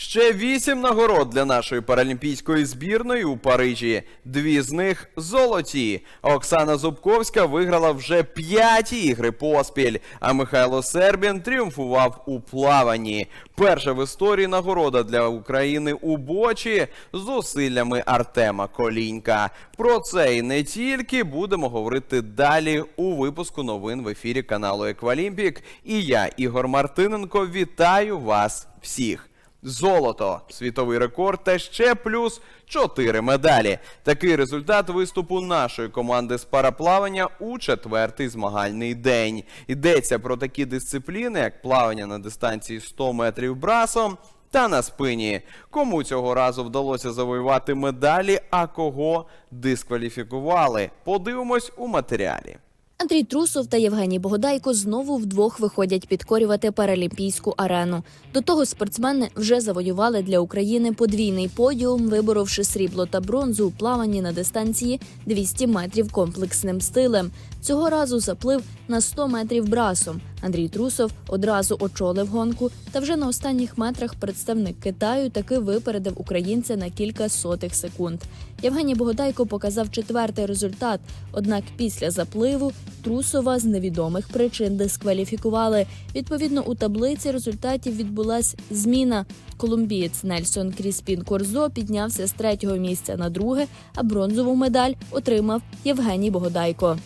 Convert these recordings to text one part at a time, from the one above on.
Ще вісім нагород для нашої паралімпійської збірної у Парижі. Дві з них золоті. Оксана Зубковська виграла вже п'яті ігри поспіль, а Михайло Сербін тріумфував у плаванні. Перша в історії нагорода для України у бочі з зусиллями Артема Колінька. Про це і не тільки будемо говорити далі у випуску новин в ефірі каналу Еквалімпік. І я, Ігор Мартиненко, вітаю вас всіх. Золото, світовий рекорд та ще плюс 4 медалі. Такий результат виступу нашої команди з параплавання у четвертий змагальний день. Йдеться про такі дисципліни, як плавання на дистанції 100 метрів брасом та на спині. Кому цього разу вдалося завоювати медалі, а кого дискваліфікували? Подивимось у матеріалі. Андрій Трусов та Євгеній Богодайко знову вдвох виходять підкорювати паралімпійську арену. До того спортсмени вже завоювали для України подвійний подіум, виборовши срібло та бронзу у плаванні на дистанції 200 метрів комплексним стилем. Цього разу заплив на 100 метрів брасом. Андрій Трусов одразу очолив гонку. Та вже на останніх метрах представник Китаю таки випередив українця на кілька сотих секунд. Євгеній Богодайко показав четвертий результат. Однак після запливу Трусова з невідомих причин дискваліфікували. Відповідно, у таблиці результатів відбулась зміна. Колумбієць Нельсон Кріспін Корзо піднявся з третього місця на друге, а бронзову медаль отримав Євгеній Богодайко.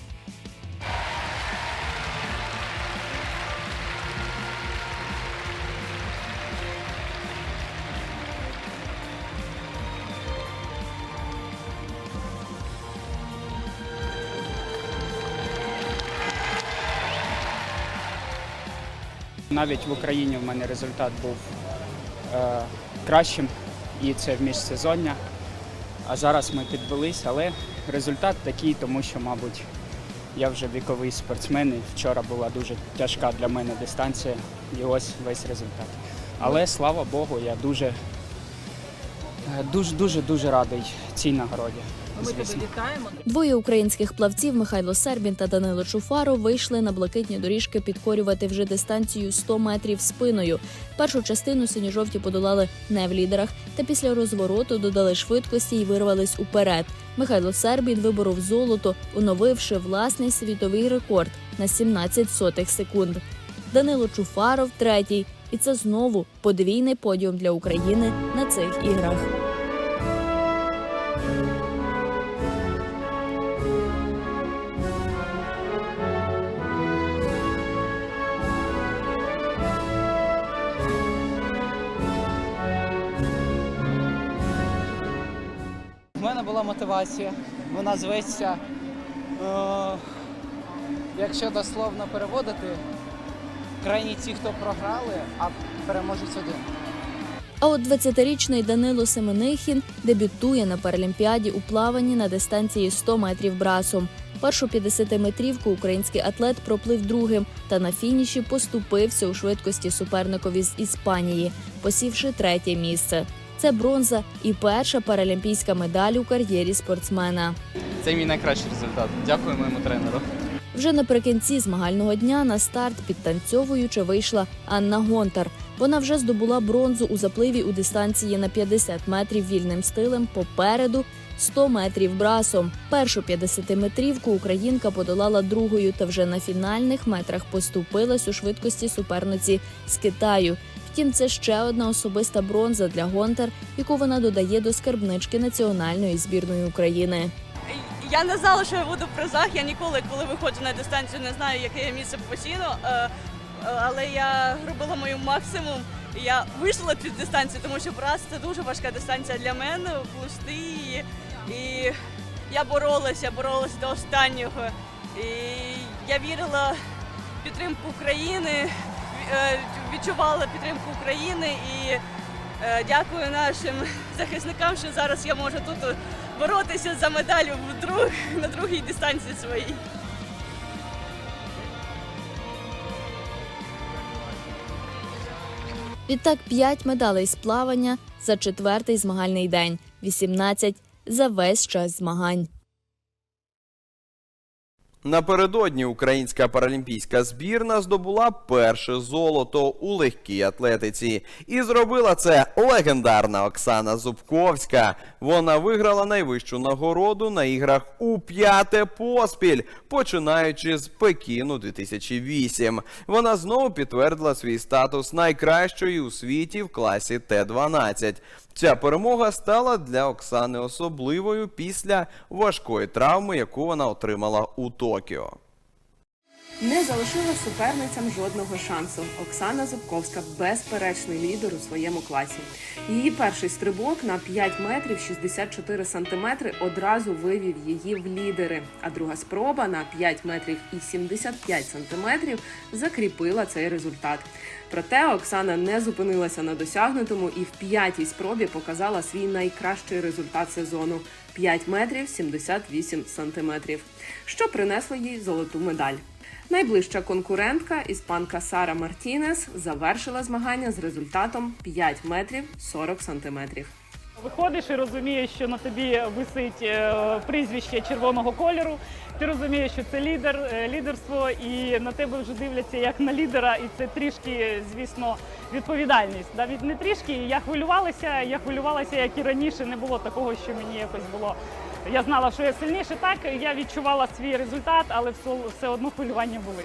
Навіть в Україні в мене результат був е, кращим, і це в міжсезоння. А зараз ми підвелись, але результат такий, тому що, мабуть, я вже віковий спортсмен. і Вчора була дуже тяжка для мене дистанція, і ось весь результат. Але слава Богу, я дуже, е, дуже, дуже, дуже радий цій нагороді. Ми тебе звісно. вітаємо. Двоє українських плавців Михайло Сербін та Данило Чуфаро вийшли на блакитні доріжки підкорювати вже дистанцію 100 метрів спиною. Першу частину синьо-жовті подолали не в лідерах, та після розвороту додали швидкості і вирвались уперед. Михайло Сербін виборов золото, оновивши власний світовий рекорд на 17 сотих секунд. Данило Чуфаров третій, і це знову подвійний подіум для України на цих іграх. Мотивація. Вона зветься, е, якщо дословно переводити, крайні ті, хто програли, а переможець один. А от 20-річний Данило Семенихін дебютує на Паралімпіаді у плаванні на дистанції 100 метрів брасом. Першу 50-метрівку український атлет проплив другим та на фініші поступився у швидкості суперникові з Іспанії, посівши третє місце. Це бронза і перша паралімпійська медаль у кар'єрі спортсмена. Це мій найкращий результат. Дякую моєму тренеру. Вже наприкінці змагального дня на старт підтанцьовуючи вийшла Анна Гонтар. Вона вже здобула бронзу у запливі у дистанції на 50 метрів вільним стилем попереду. 100 метрів брасом. Першу 50-метрівку українка подолала другою та вже на фінальних метрах поступилась у швидкості суперниці з Китаю. Втім, це ще одна особиста бронза для Гонтар, яку вона додає до скарбнички національної збірної України. Я не знала, що я буду в призах. Я ніколи, коли виходжу на дистанцію, не знаю, яке я місце постійно. е, е, Але я робила мою максимум. Я вийшла цю дистанцію, тому що брас це дуже важка дистанція для мене, плусти. І, і я боролася, боролася до останнього. І я вірила в підтримку України, відчувала підтримку України і е, дякую нашим захисникам, що зараз я можу тут боротися за медаль в друг, на другій дистанції своїй. Відтак 5 медалей з плавання за четвертий змагальний день, 18 за весь час змагань. Напередодні українська паралімпійська збірна здобула перше золото у легкій атлетиці. І зробила це легендарна Оксана Зубковська. Вона виграла найвищу нагороду на іграх у п'яте поспіль, починаючи з Пекіну 2008. Вона знову підтвердила свій статус найкращої у світі в класі Т-12. Ця перемога стала для Оксани особливою після важкої травми, яку вона отримала у Токіо. Не залишила суперницям жодного шансу. Оксана Зубковська безперечний лідер у своєму класі. Її перший стрибок на 5 метрів 64 сантиметри одразу вивів її в лідери. А друга спроба на 5 метрів і 75 сантиметрів закріпила цей результат. Проте Оксана не зупинилася на досягнутому і в п'ятій спробі показала свій найкращий результат сезону 5 метрів 78 сантиметрів, що принесло їй золоту медаль. Найближча конкурентка, іспанка Сара Мартінес, завершила змагання з результатом 5 метрів 40 сантиметрів. Виходиш і розумієш, що на тобі висить е, прізвище червоного кольору. Ти розумієш, що це лідер, е, лідерство, і на тебе вже дивляться як на лідера, і це трішки, звісно, відповідальність. Навіть не трішки. Я хвилювалася, я хвилювалася, як і раніше. Не було такого, що мені якось було. Я знала, що я сильніше. Так я відчувала свій результат, але все, все одно хвилювання були.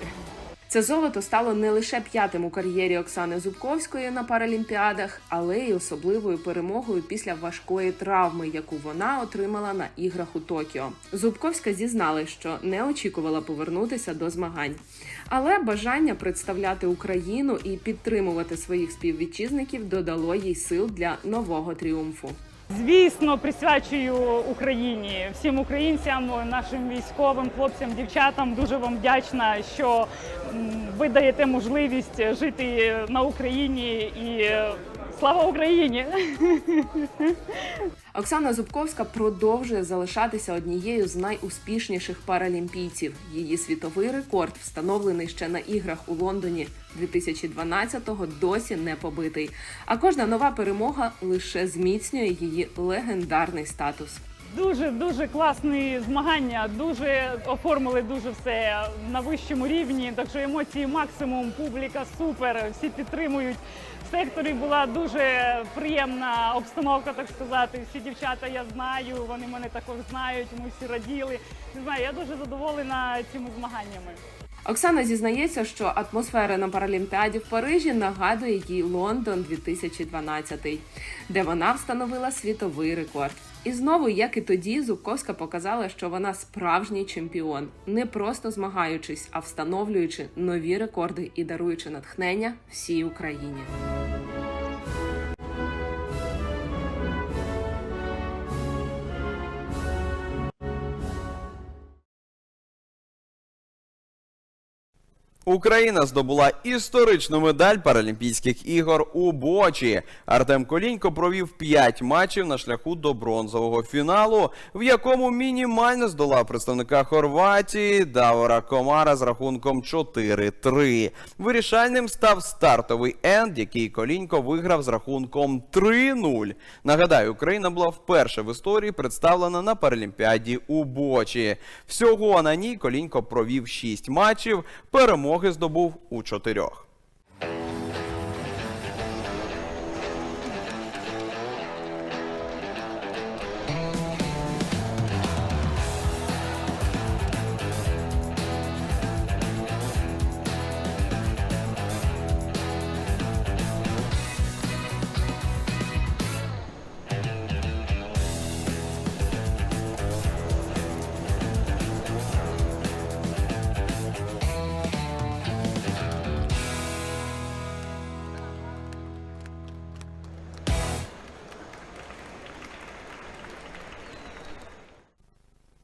Це золото стало не лише п'ятим у кар'єрі Оксани Зубковської на Паралімпіадах, але й особливою перемогою після важкої травми, яку вона отримала на іграх у Токіо. Зубковська зізналась, що не очікувала повернутися до змагань, але бажання представляти Україну і підтримувати своїх співвітчизників додало їй сил для нового тріумфу. Звісно, присвячую Україні, всім українцям, нашим військовим хлопцям, дівчатам. Дуже вам вдячна, що ви даєте можливість жити на Україні і слава Україні! Оксана Зубковська продовжує залишатися однією з найуспішніших паралімпійців. Її світовий рекорд, встановлений ще на іграх у Лондоні 2012-го, досі не побитий. А кожна нова перемога лише зміцнює її легендарний статус. Дуже дуже класні змагання. Дуже оформили дуже все на вищому рівні. Так що емоції максимум, публіка супер, всі підтримують. Секторі була дуже приємна обстановка, так сказати. Всі дівчата я знаю, вони мене також знають. Ми всі раділи. Не знаю, я дуже задоволена цими змаганнями. Оксана зізнається, що атмосфера на Паралімпіаді в Парижі нагадує їй Лондон 2012, де вона встановила світовий рекорд. І знову, як і тоді, Зубковська показала, що вона справжній чемпіон, не просто змагаючись, а встановлюючи нові рекорди і даруючи натхнення всій Україні. Україна здобула історичну медаль Паралімпійських ігор у Бочі. Артем Колінько провів 5 матчів на шляху до бронзового фіналу, в якому мінімально здолав представника Хорватії Давора Комара з рахунком 4-3. Вирішальним став стартовий енд, який Колінько виграв з рахунком 3-0. Нагадаю, Україна була вперше в історії представлена на Паралімпіаді у Бочі. Всього на ній Колінько провів 6 матчів. Перемоги здобув у чотирьох.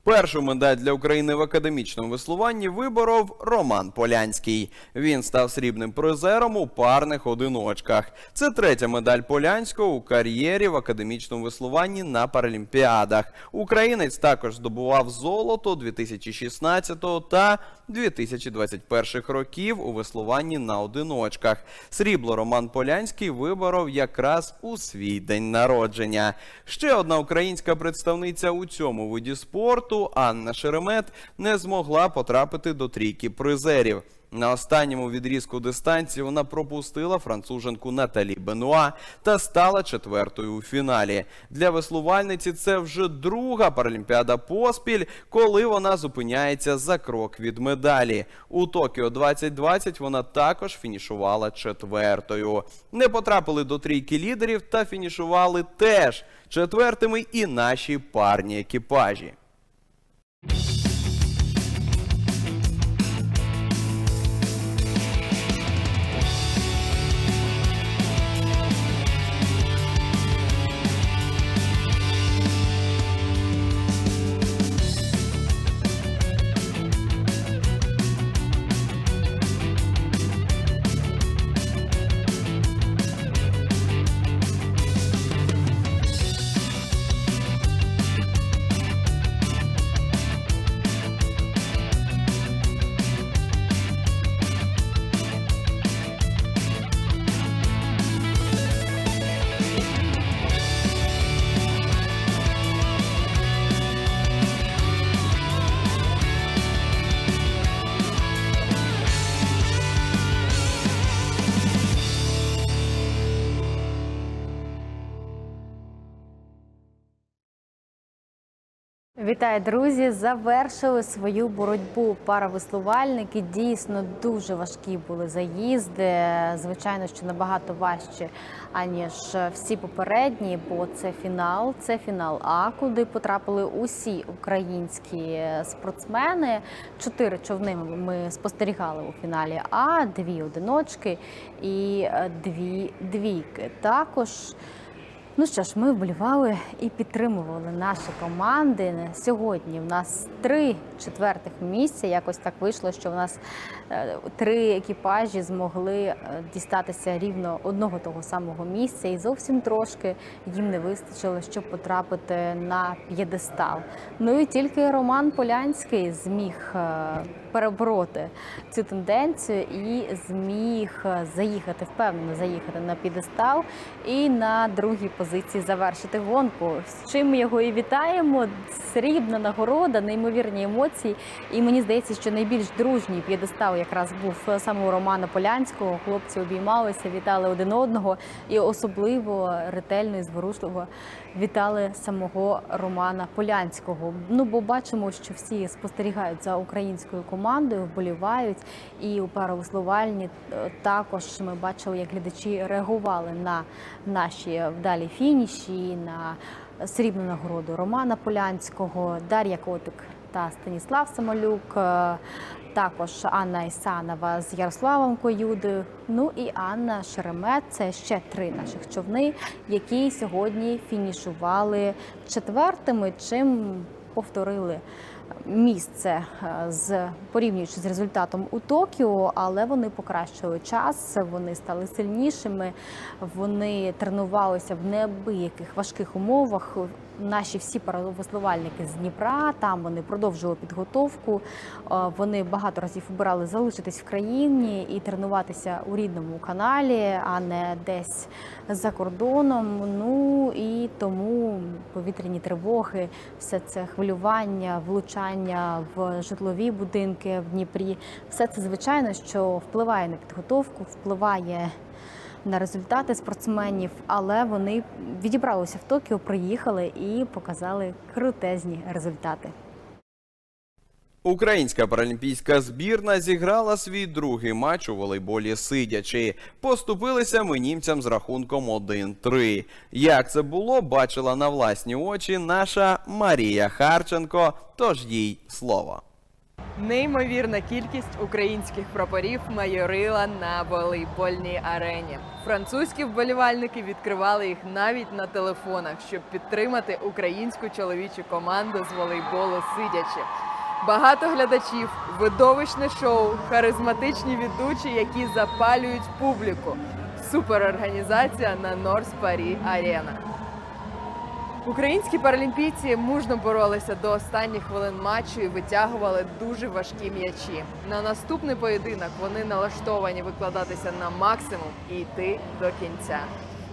Першу медаль для України в академічному веслуванні виборов Роман Полянський. Він став срібним призером у парних одиночках. Це третя медаль Полянського у кар'єрі в академічному веслуванні на Паралімпіадах. Українець також здобував золото 2016 та 2021 років у веслуванні на одиночках. Срібло Роман Полянський виборов якраз у свій день народження. Ще одна українська представниця у цьому виді спорту Анна Шеремет не змогла потрапити до трійки призерів. На останньому відрізку дистанції вона пропустила француженку Наталі Бенуа та стала четвертою у фіналі. Для веслувальниці це вже друга паралімпіада поспіль, коли вона зупиняється за крок від медалі. У Токіо 2020 вона також фінішувала четвертою. Не потрапили до трійки лідерів та фінішували теж четвертими і наші парні екіпажі. Вітаю, друзі! Завершили свою боротьбу паравеслувальники. Дійсно дуже важкі були заїзди. Звичайно, що набагато важче аніж всі попередні, бо це фінал. Це фінал А, куди потрапили усі українські спортсмени. Чотири човни ми спостерігали у фіналі А, дві одиночки і е, дві двійки. Також. Ну що ж, ми вболівали і підтримували наші команди. Сьогодні в нас три четвертих місця. Якось так вийшло, що в нас е, три екіпажі змогли е, дістатися рівно одного того самого місця, і зовсім трошки їм не вистачило, щоб потрапити на п'єдестал. Ну і тільки Роман Полянський зміг е, перебороти цю тенденцію і зміг заїхати, впевнено заїхати на п'єдестал і на другій позиції завершити гонку. З чим його і вітаємо. Срібна нагорода, неймовірні емоції. І мені здається, що найбільш дружній п'єдестал якраз був саме у Романа Полянського. Хлопці обіймалися, вітали один одного і особливо ретельно і зворушливо вітали самого Романа Полянського. Ну бо бачимо, що всі спостерігають за українською командою, вболівають. І у паровеслувальні е, також ми бачили, як глядачі реагували на наші вдалі фініші, на срібну нагороду Романа Полянського, Дар'я Котик та Станіслав Самолюк. е, Також Анна Ісанова з Ярославом Коюдою. Ну і Анна Шеремет. Це ще три наших човни, які сьогодні фінішували четвертими, чим повторили місце е, з порівнюючи з результатом у Токіо, але вони покращили час, вони стали сильнішими, вони тренувалися в неабияких важких умовах. Наші всі паровеслувальники з Дніпра, там вони продовжували підготовку. Е, Вони багато разів обирали залишитись в країні і тренуватися у рідному каналі, а не десь за кордоном. Ну і тому повітряні тривоги, все це хвилювання, влучання в житлові будинки в Дніпрі. Все це звичайно, що впливає на підготовку, впливає на результати спортсменів, але вони відібралися в Токіо, приїхали і показали крутезні результати. Українська паралімпійська збірна зіграла свій другий матч у волейболі сидячи. Поступилися ми німцям з рахунком 1-3. Як це було, бачила на власні очі наша Марія Харченко. Тож їй слово. Неймовірна кількість українських прапорів майорила на волейбольній арені. Французькі вболівальники відкривали їх навіть на телефонах, щоб підтримати українську чоловічу команду з волейболу сидячи. Багато глядачів, видовищне шоу, харизматичні ведучі, які запалюють публіку. Суперорганізація на Норс Парі Арена. Українські паралімпійці мужно боролися до останніх хвилин матчу і витягували дуже важкі м'ячі. На наступний поєдинок вони налаштовані викладатися на максимум і йти до кінця.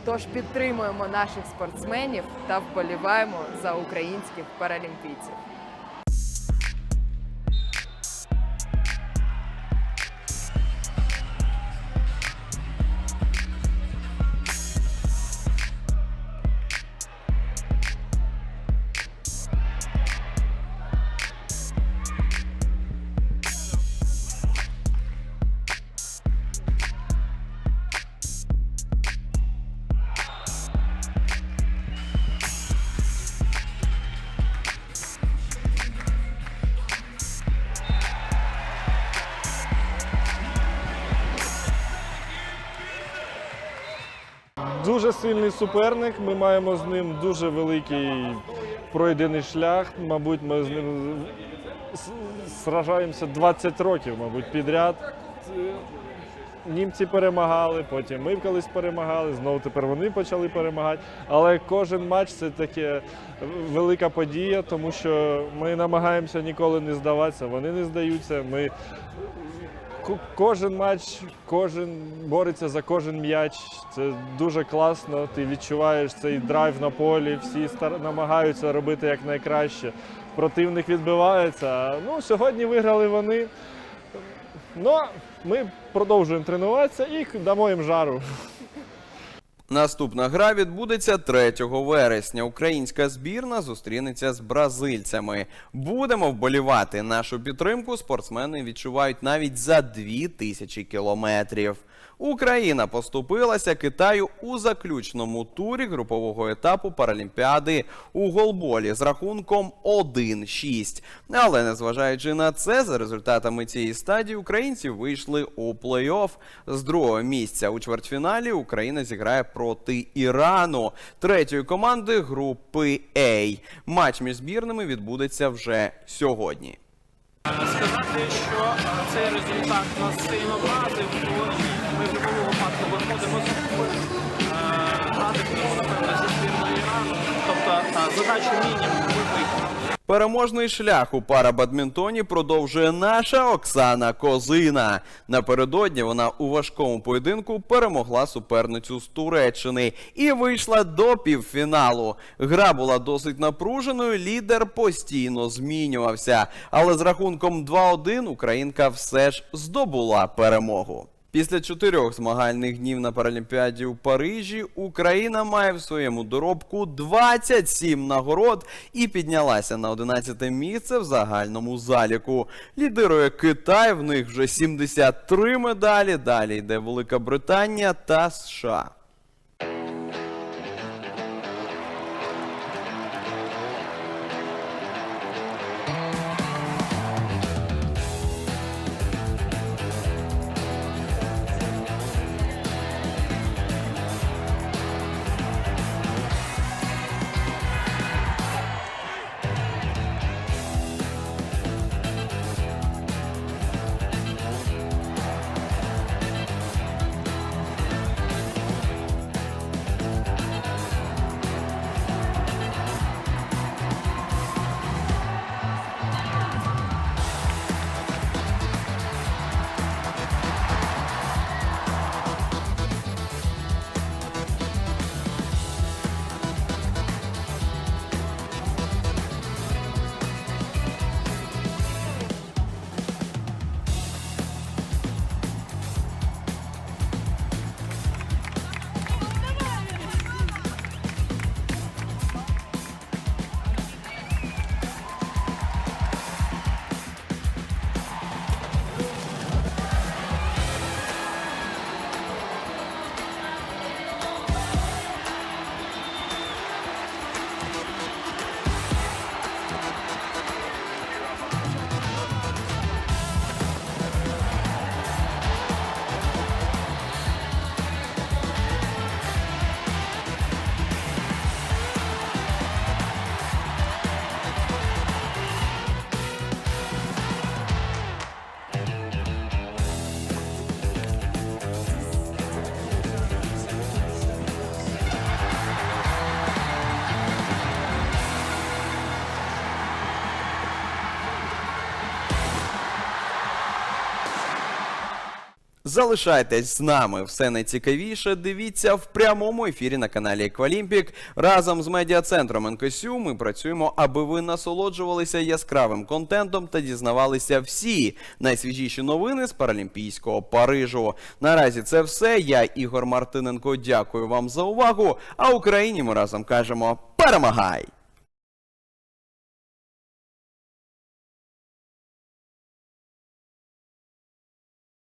Тож підтримуємо наших спортсменів та вболіваємо за українських паралімпійців. Дуже сильний суперник. Ми маємо з ним дуже великий пройдений шлях. Мабуть, ми з ним сражаємося 20 років, мабуть, підряд. Німці перемагали, потім ми колись перемагали, знову тепер вони почали перемагати. Але кожен матч це таке велика подія, тому що ми намагаємося ніколи не здаватися, вони не здаються. Ми Кожен матч, кожен бореться за кожен м'яч. Це дуже класно. Ти відчуваєш цей драйв на полі. Всі стар... намагаються робити як найкраще. Противник відбивається. Ну, сьогодні виграли вони. Ну, ми продовжуємо тренуватися і дамо їм жару. Наступна гра відбудеться 3 вересня. Українська збірна зустрінеться з бразильцями. Будемо вболівати. Нашу підтримку спортсмени відчувають навіть за 2000 кілометрів. Україна поступилася Китаю у заключному турі групового етапу Паралімпіади у голболі з рахунком 1-6. Але незважаючи на це, за результатами цієї стадії українці вийшли у плей-офф. З другого місця у чвертьфіналі Україна зіграє проти Ірану, третьої команди групи А. Матч між збірними відбудеться вже сьогодні. Сказати, що е, цей результат нас сильно вразив, бо ми в будь-якому випадку виходимо з групи, е, грати будемо, напевно, зі збірною Ірану. Тобто задача задачу мінімум. Переможний шлях у парабадмінтоні продовжує наша Оксана Козина. Напередодні вона у важкому поєдинку перемогла суперницю з Туреччини і вийшла до півфіналу. Гра була досить напруженою, лідер постійно змінювався. Але з рахунком 2-1 українка все ж здобула перемогу. Після чотирьох змагальних днів на Паралімпіаді у Парижі Україна має в своєму доробку 27 нагород і піднялася на 11 місце в загальному заліку. Лідирує Китай, в них вже 73 медалі. Далі йде Велика Британія та США. Залишайтесь з нами. Все найцікавіше дивіться в прямому ефірі на каналі Еквалімпік. Разом з медіа-центром НКСЮ ми працюємо, аби ви насолоджувалися яскравим контентом та дізнавалися всі найсвіжіші новини з Паралімпійського Парижу. Наразі це все. Я Ігор Мартиненко. Дякую вам за увагу. А Україні ми разом кажемо перемагай!